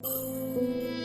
প্রেমের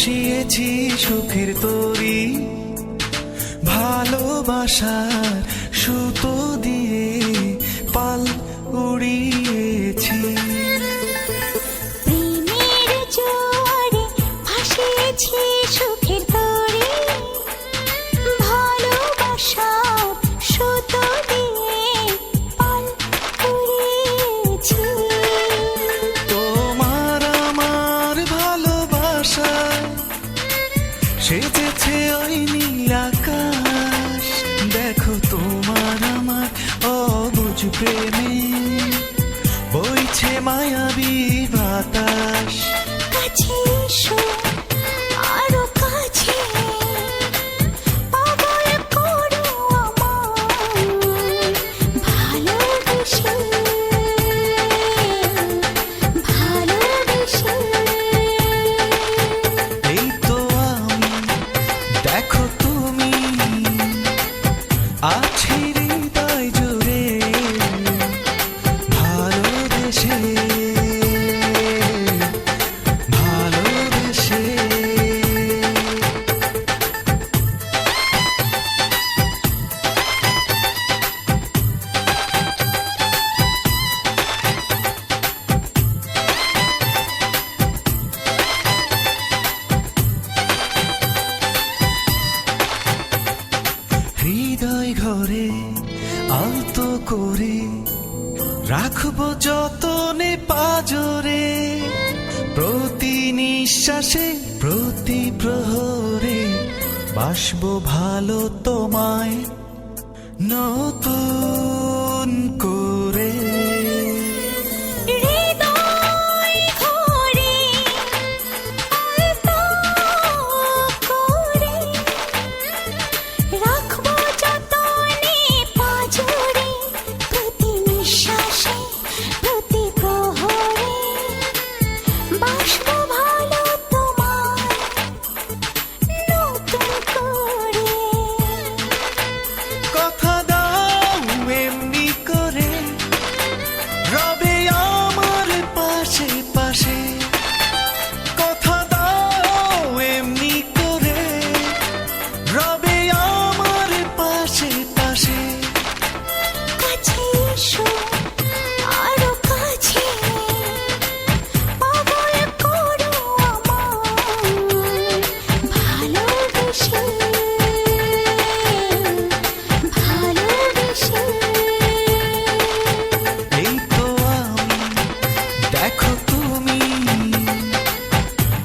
ভাসিয়েছি সুখের তরি ভালোবাসার সুতো দিয়ে পাল উড়িয়েছি সেজেছে ওই নীল আকাশ। দেখো তোমার আমার অবুঝ প্রেমে। বইছে মায়াবী বাতাস। আলতো করে রাখব যতনে পাজরে প্রতি নিঃশ্বাসে প্রতি প্রহরে বাসবো ভালো তোমায় নতুন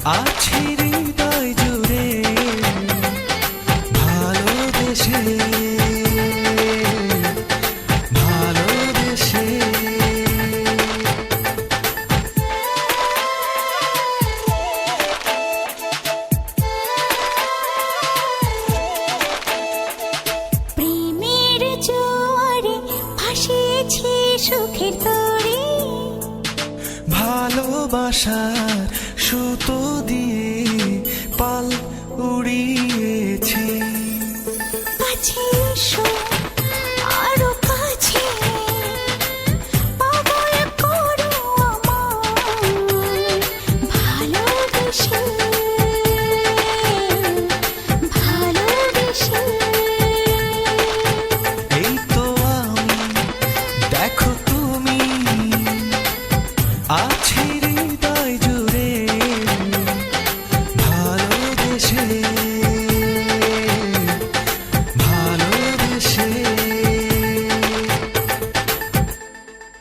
আছি হৃদয় জুড়ে ভালোবেসে ভালোবেসে। প্রেমের জোয়ারে ভাসিয়েছি সুখের তরে। ভালোবাসার সুতো দিয়ে পাল উড়িয়েছি।